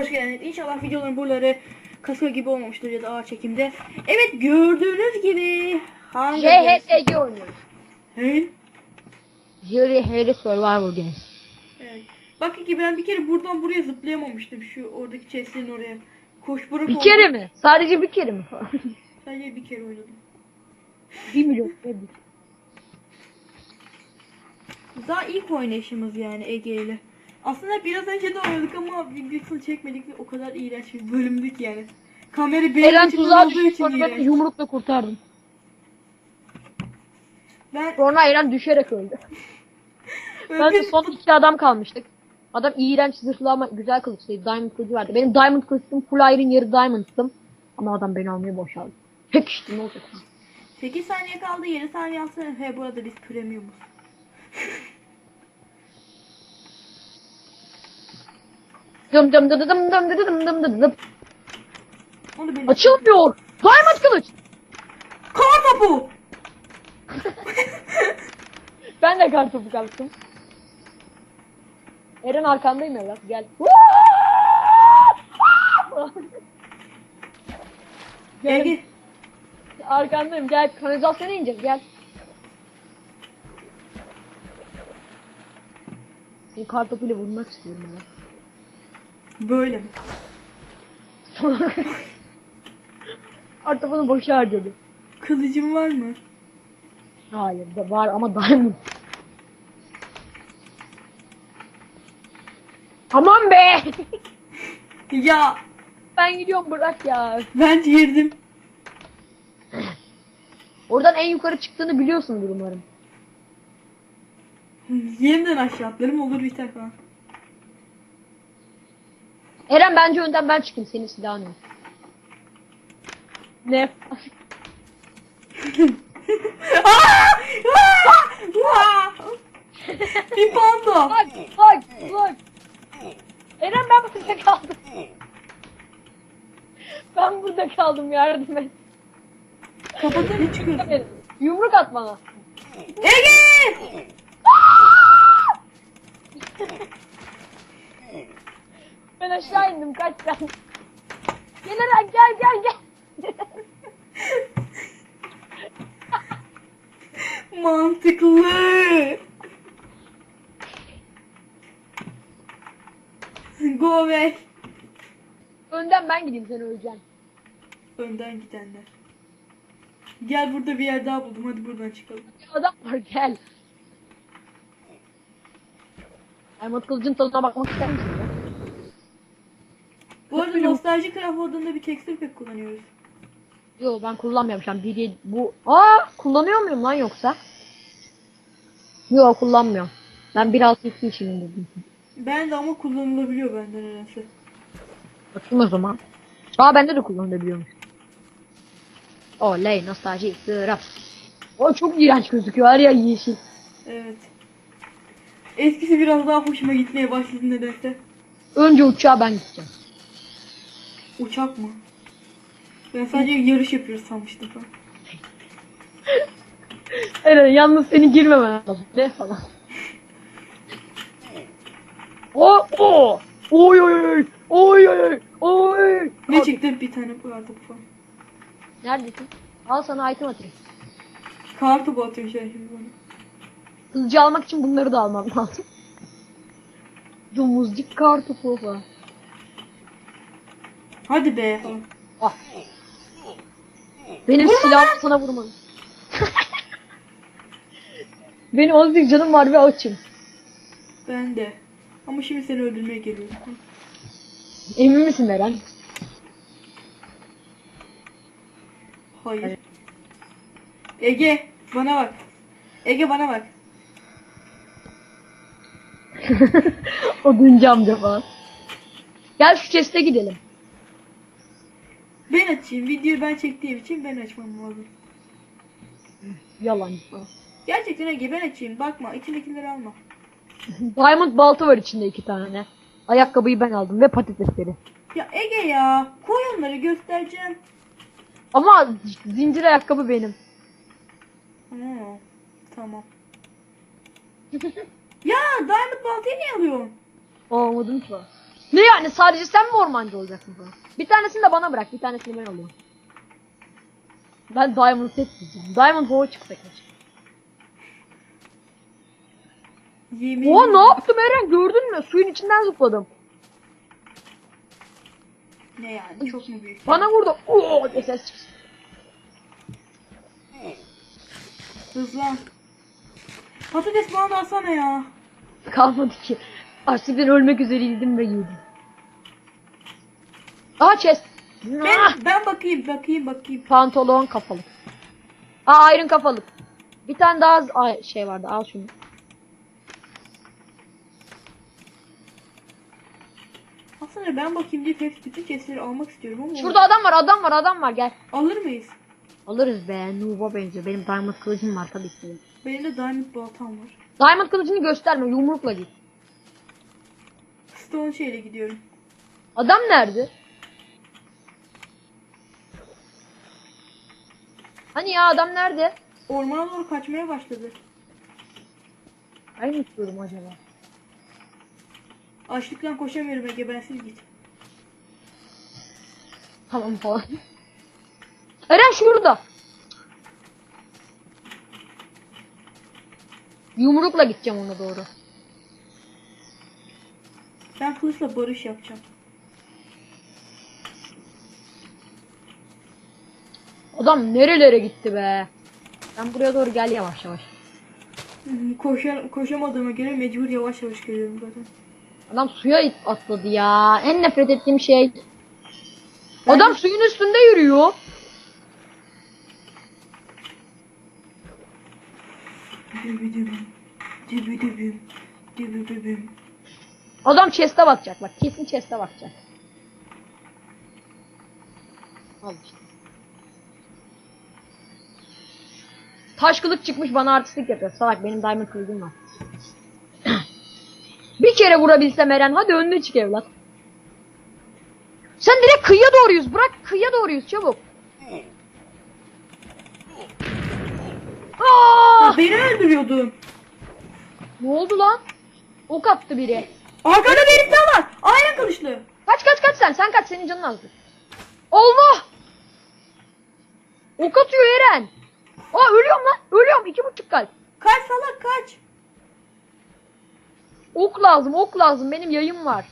Hoş geldiniz. İnşallah videoların buraları kasıyor gibi olmamıştır ya da ağır çekimde. Evet gördüğünüz gibi hangi JHSG oynuyoruz. He? JHR Survivor Games. Evet. Bak ki ben bir kere buradan buraya zıplayamamıştım şu oradaki chest'in oraya. Koş bırak Bir kere mi? Sadece bir kere mi? Sadece bir kere oynadım. bir milyon. Evet. Daha ilk oynayışımız yani Ege ile. Aslında biraz önce de oynadık ama videosunu çekmedik ve o kadar iğrenç bir bölümdük yani. Kamera benim Eren için tuzağa olduğu düştü için sonra ben iğrenç. yumrukla kurtardım. Ben Sonra Eren düşerek öldü. Ben de son iki adam kalmıştık. Adam iğrenç zırhlı ama güzel kılıçlıydı. Diamond kılıcı vardı. Benim Diamond kılıçım full iron yarı Diamond'tım. Ama adam beni almaya boşaldı. Pek işte ne olacak? 8 saniye kaldı 7 saniye alsana. He bu arada biz premiumuz. Dım dım dı dı dım dım dı dı dım dım dı dım. Onu. Açılmıyor. Diamond kılıç. Karma bu. ben de kartopu kaptım. Eren arkandayım ya bak gel. gel git. Arkandayım gel kanalizasyona ineceğiz gel. Bir kartopuyla vurmak istiyorum ben. Böyle mi? Kartopunu boşa harcadım. Kılıcın var mı? Hayır da var ama diamond. Aman be! Ya ben gidiyorum bırak ya. ben girdim. Oradan en yukarı çıktığını biliyorsundur umarım. Yeniden aşağı atlarım olur biter falan. Eren bence önden ben çıkayım senin silahın yok. Ne? Aa! Aa! Bir panda. Bak bak bak. Eren ben burada kaldım. Ben burada kaldım yardım et. Çıkıyorsun? Eren, Yumruk at bana. Ege! Ben aşağı indim kaç sen. Gel Eren gel gel gel. Mantıklı. Go away. Önden ben gideyim sen öleceksin. Önden gidenler. Gel burada bir yer daha buldum. Hadi buradan çıkalım. Adam var gel. Diamond kılıcın tadına bakmak ister misin? Bu arada nostalji craft modunda bir texture pack kullanıyoruz. Yo ben kullanmıyorum şu an. Bir, bu... Aa kullanıyor muyum lan yoksa? Yo kullanmıyorum. Ben 1.6.2 için indirdim. Ben de ama kullanılabiliyor benden nedense. Bakayım o zaman. Aa bende de kullanılabiliyormuş. Oley nostalji sıra. O çok iğrenç gözüküyor her yer yeşil. Evet. Eskisi biraz daha hoşuma gitmeye başladı nedense. Önce uçağa ben gideceğim. Uçak mı? Ben sadece yarış yapıyoruz sanmıştım falan. Evet yalnız seni girmemen lazım. Ne falan. O o. Oy oy oy. Oy oy oy. Oy. Ne çıktı? Bir tane kartopu falan. Neredesin? Al sana item atayım. Kartopu atıyor şey şimdi bana. Hızlıca almak için bunları da almam lazım. Domuzcuk kartopu falan. Hadi be. Ah. Benim silahım sana vurmadı. Benim azıcık canım var ve açım. Ben de. Ama şimdi seni öldürmeye geliyorum. Emin misin Eren? Hayır. Ege bana bak. Ege bana bak. Oduncu amca falan. Gel şu chest'e gidelim. Ben açayım. Videoyu ben çektiğim için ben açmam lazım. Yalan. Gerçekten Ege ben açayım. Bakma içindekileri alma. Diamond balta var içinde iki tane. Ayakkabıyı ben aldım ve patatesleri. Ya Ege ya. Koy onları göstereceğim. Ama zincir ayakkabı benim. Ha, tamam. Ya Diamond baltayı niye alıyorsun? Olmadım ki. Ne yani sadece sen mi ormancı olacaksın falan? Bir tanesini de bana bırak. Bir tanesini ben alayım. Ben Diamond set diyeceğim. Diamond Bow çıksa keşke. Yemin Oha ne yaptım Eren gördün mü? Suyun içinden zıpladım. Ne yani çok mu büyük? Bana vurdu. Oo diye ses çıktı. Hızlan. Patates bana da alsana ya. Kalmadı ki. Artık ben ölmek üzereydim ve yedim. Aa chest. Ah! Ben, ben bakayım bakayım bakayım. Pantolon kafalı. Aa iron kafalı. Bir tane daha az- ay, şey vardı al şunu. Aslında ben bakayım diye hepsi bütün chestleri almak istiyorum ama Şurada adam var adam var adam var gel. alır mıyız? Alırız be Nuba benziyor. Benim diamond kılıcım var tabii ki. Benim de diamond baltam var. Diamond kılıcını gösterme yumrukla git. Stone şeyle gidiyorum. Adam nerede? Hani ya adam nerede? Ormana doğru kaçmaya başladı. Ay mı istiyorum acaba? Açlıktan koşamıyorum Ege bensiz git. Tamam falan. Eren şurada. Yumrukla gideceğim ona doğru. Ben kılıçla barış yapacağım. Adam nerelere gitti be? Ben buraya doğru gel yavaş yavaş. Hı, Koşar, koşamadığıma göre mecbur yavaş yavaş geliyorum zaten. Adam suya atladı ya. En nefret ettiğim şey. Ben- Adam suyun üstünde yürüyor. Dübüdübüm, dübüdübüm, dübüdübüm. Adam chest'e bakacak bak. Kesin chest'e bakacak. Al işte. Taş kılıç çıkmış bana artistlik yapıyor. Salak benim diamond kılıcım var. Bir kere vurabilsem Eren hadi önüne çık evlat. Sen direkt kıyıya doğruyuz. Bırak kıyıya doğruyuz çabuk. Aa! Ya beni öldürüyordun. Ne oldu lan? Ok attı biri. Arkada bir herif daha var. Aynen kılıçlı. Kaç kaç kaç sen. Sen kaç senin canın azdır. Allah! Ok atıyor Eren. Aa ölüyorum lan. Ölüyorum. iki buçuk kalp. Kaç salak kaç. Ok lazım. Ok lazım. Benim yayım var.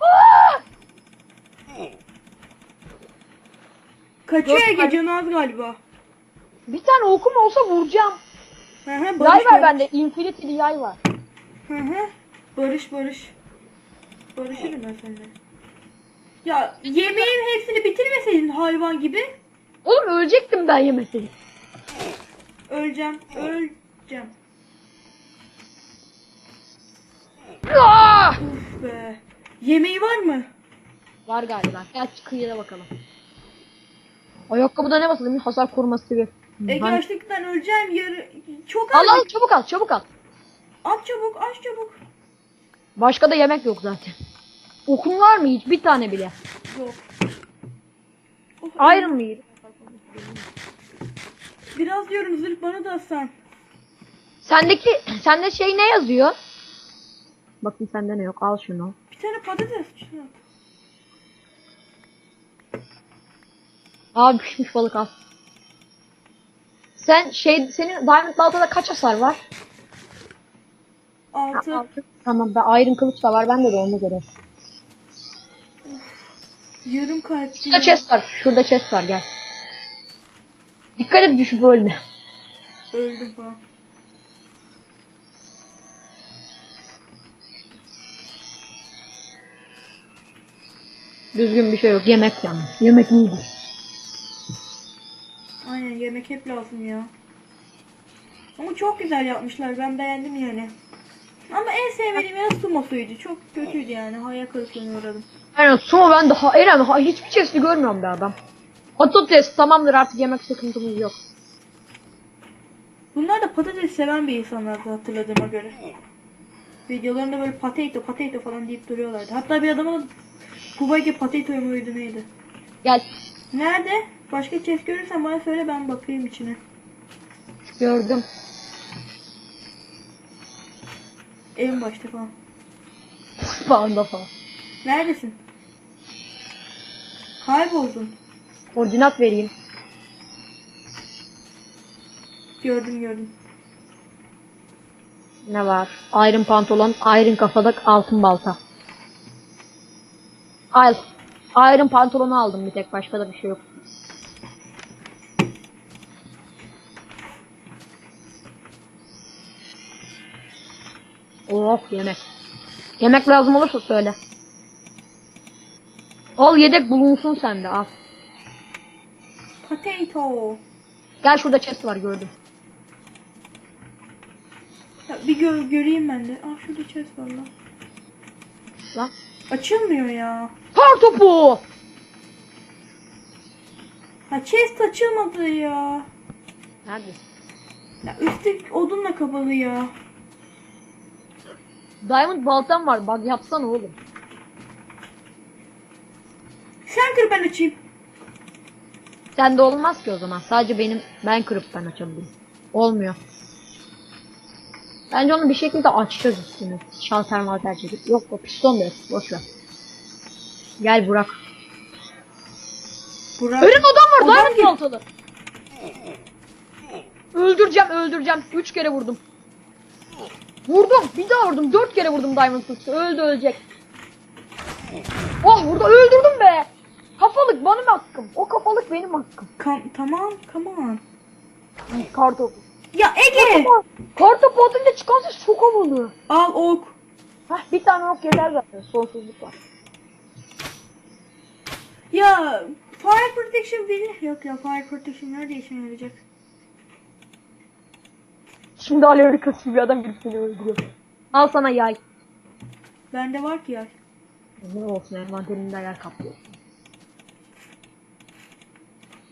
Aa! Kaçıyor Dört Ege canı az galiba. Bir tane okum olsa vuracağım. Hı hı Yay barış var barış. bende. Infinity'li yay var. Hı hı. Barış barış. Barışırım ben seninle. Ya yemeğin hepsini bitirmeseydin hayvan gibi. Oğlum ölecektim ben yemeseydim. Öleceğim. Öleceğim. Aa! Uf be. Yemeği var mı? Var galiba. Gel kıyıda bakalım. Ayakkabıda ne basalım? Hasar koruması gibi. Ege açlıktan öleceğim yarı. Çok az. Al al çabuk al çabuk al. Aç çabuk aç çabuk. Başka da yemek yok zaten. Okun var mı hiç? Bir tane bile. Yok. Iron mı yedin? Biraz diyorum zırh bana da atsan. Sendeki, sende şey ne yazıyor? Bakın sende ne yok. Al şunu. Bir tane patates. Şunu. Abi pişmiş balık al. Sen şey, senin Diamond Balta'da kaç hasar var? Altı. Tamam ben Iron Kılıç da var. Bende de ona göre. Yarım kalp. Şurada chest var. Şurada chest var gel. Dikkat et düşüp ölme. Öldüm falan. Düzgün bir şey yok. Yemek yani. Yemek iyidir. Aynen yemek hep lazım ya. Ama çok güzel yapmışlar. Ben beğendim yani. Ama en sevmediğim yer sumosuydu. Çok kötüydü yani. Hayal kırıklığına uğradım. Aynen sonra ben daha Eren ha, hiçbir chest'i görmüyorum be adam. Patates tamamdır artık yemek sıkıntımız yok. Bunlar da patates seven bir insanlardı hatırladığıma göre. Videolarında böyle potato potato falan deyip duruyorlardı. Hatta bir adama Kubaki potato muydu neydi? Gel. Nerede? Başka chest görürsen bana söyle ben bakayım içine. Gördüm. En başta falan. Bağında falan. Neredesin? Kayboldun. Koordinat vereyim. Gördüm gördüm. Ne var? Iron pantolon, iron kafalık, altın balta. Al. Iron pantolonu aldım bir tek. Başka da bir şey yok. Oh yemek. Yemek lazım olursa söyle. Al yedek bulunsun sende al. Potato. Gel şurada chest var gördüm. Ya bir gör, göreyim ben de. Aa şurada chest var lan. Lan. Açılmıyor ya. Kar topu. Ha chest açılmadı ya. Neredesin? Ya üstteki odunla kapalı ya. Diamond baltam var. Bak yapsana oğlum. Sen kır ben açayım. Sende olmaz ki o zaman. Sadece benim ben kırıp ben açabilirim. Olmuyor. Bence onu bir şekilde açacağız üstünü. Şalter malter çekip. Yok o piston da yok. Boş ver. Gel Burak. Burak. Önüm adam var. Diamond baltalı. Öldüreceğim öldüreceğim. Üç kere vurdum. Vurdum. Bir daha vurdum. Dört kere vurdum Diamond Kılıç'ı. Öldü ölecek. Oh burada öldürdüm be. Kafalık benim hakkım. O kafalık benim hakkım. Kam tamam come on. Kartopu. Ya Ege. Kartopu atınca ses çok havalı. Al ok. Hah bir tane ok yeter zaten. Sonsuzluk var. Ya fire protection verir. Yok ya fire protection nerede işime yarayacak? Şimdi alevli kasıyor bir adam girip seni öldürüyor. Al sana yay. Bende var ki ya. Ne olsun envanterinde yer kaplıyor.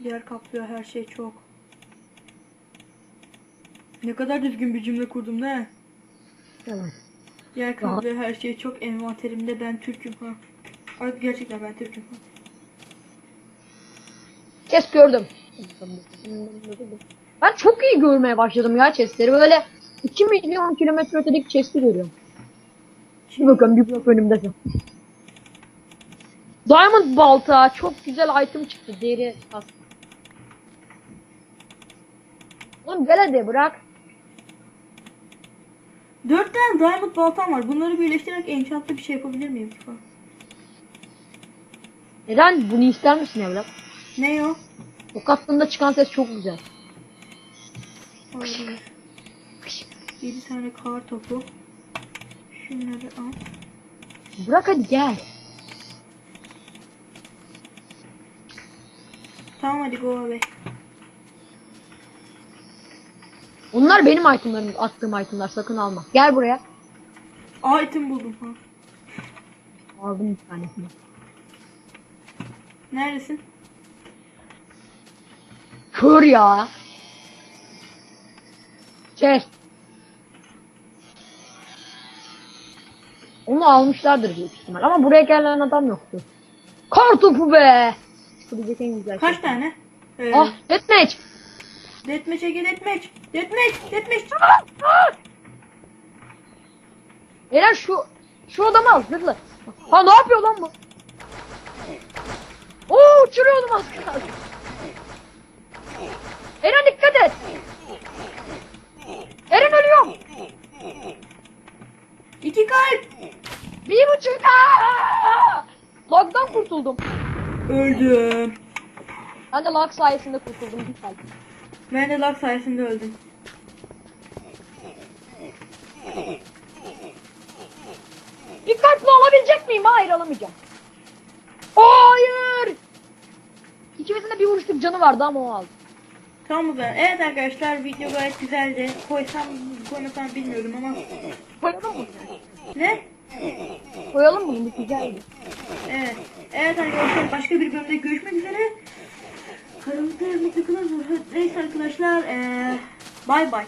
Yer kaplıyor her şey çok. Ne kadar düzgün bir cümle kurdum mi? Evet. Yer kaplıyor her şey çok envanterimde ben Türk'üm ha. Ay gerçekten ben Türk'üm ha. Chest gördüm. Ben çok iyi görmeye başladım ya chestleri. Böyle 2 milyon kilometre ötedeki chest'i görüyorum. Şimdi bakın bir blok önümdesin. Diamond balta. Çok güzel item çıktı. Deri kas. Oğlum gel hadi bırak. Dört tane diamond baltam var. Bunları birleştirerek enchantlı bir şey yapabilir miyim? Neden? Bunu ister misin evlat? Ne o? O kattığında çıkan ses çok güzel. Olabilir. 7 tane kar topu. Şunları al. Bırak hadi gel. Tamam hadi go away. Bunlar benim itemlarım, attığım itemlar. Sakın alma. Gel buraya. Item buldum ha. Aldım bir tanesini. Neredesin? Kör ya. Chest. Onu almışlardır büyük ihtimal. Ama buraya gelen adam yoktu. Kar topu be. Şuradaki en güzel Kaç şey. tane? Ee, Ah deathmatch. Deathmatch Ege deathmatch. Deathmatch. Deathmatch. Eren şu şu adamı al zırhlı. Ha ne yapıyor lan bu? Oo uçuruyordum az kaldı. Eren dikkat et. Eren ölüyor. İki kalp. Bir buçuk. Aa! Lag'dan kurtuldum. Öldüm. Ben de lag sayesinde kurtuldum bir kalp. Ben de lag sayesinde öldüm. Bir kalple alabilecek miyim? Hayır alamayacağım. Hayır. İkimizin de bir vuruşluk canı vardı ama o aldı. Tamam zaman. Evet arkadaşlar video gayet güzeldi. Koysam koymasam bilmiyorum ama. Koyalım mı? Ne? Koyalım bunu bu güzeldi. Evet. Evet arkadaşlar başka bir bölümde görüşmek üzere. Kanalımıza tıkınız. Neyse arkadaşlar. Eee bay bay.